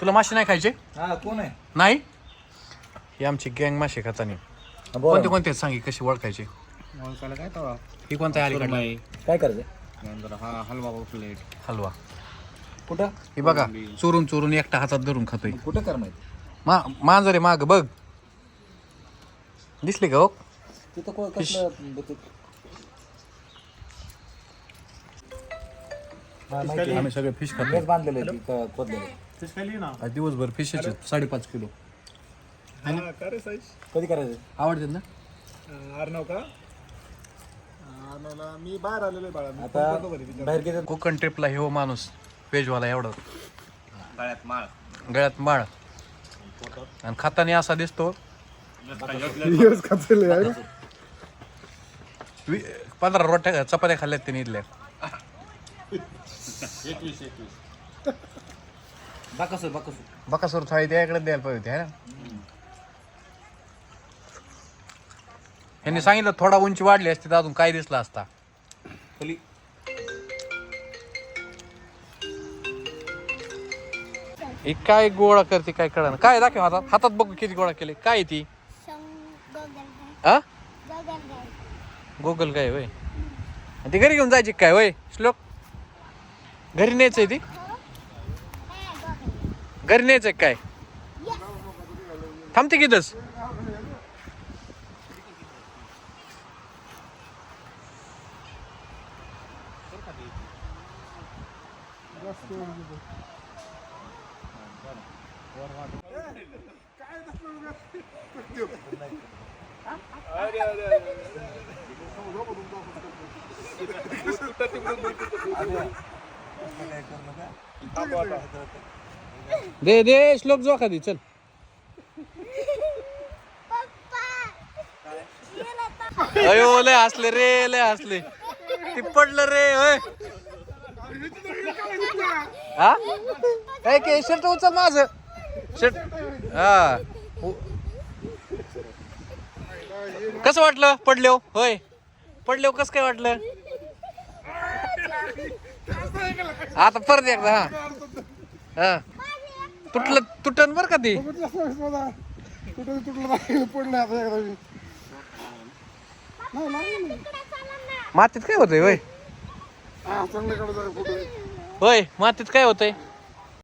तुला मासे नाही खायचे? हा कोण आहे? नाही? ही आमची गँग मासे खातानी. हा, कोणते. कोणते आहेत? सांगी कशी ओळखायचे? ओळखायला काय तवा? ही कोणता आहे अलीकडला? काय करायचं? नंतर हा हलवा प्लेट हलवा. कुठं? ही बघा चोरून चोरून एकटा हातात धरून खातोय. कुठं कर माहिती मा मांजरे माग बघ. दिसली का हो? तिथं को- कसलं बघ- माहिती आहे. आम्ही सगळे फिश खातो बांधलेलं आहे आज दिवसभर फिशचे साडेपाच किलो. कधी करायचं? आवडतात ना? अर्णव का? अर्णवला मी बाहेर आलेलो आहे बाळा. मी आता फोन करतो घरी विचार. बाहेर गेलं कोकण ट्रिपला हे हो माणूस पेजवाला एवढं. गळ्यात माळ. गळ्यात माळ. आणि खाताना असा दिसतो. दिवस खाचेले आहे ना? वि- पंधरा रोट्या चपात्या खाल्ल्यात त्याने इथल्या. बाकासूर बाकासूर. बकासूर थाळी त्याकडे द्यायला पाहिजे होती है ना? यांनी सांगितलं थोडा उंची वाढली असती तर अजून काय दिसला असता. खाली. ही काय गोळा करते काय कळा काय दाखव हातात हातात बघू किती गोळा केले. काय आहे ती आ? गोगल काय वय ती घरी घेऊन जायची काय वय श्लोक? घरी न्यायचंय ती? घरी न्यायचंय काय? थांबते कितच दे दे श्लोक जो खाली चल. अयो लय हसले रे लय हसले. ती पडलं रे होय. हा? काय के शर्ट उचल माझ. शर्ट हा. कसं वाटलं? पडल्याव होय. पडल्याव कसं काय वाटलं? आता परत एकदा हा. हा. तुटलं तुटन बर का ती तुटलं नाही पडलं आता एकदा मी. नाही, नाही, नाही. मातीत काय होतंय हा, जरा फोटो. होय मातीत काय होतंय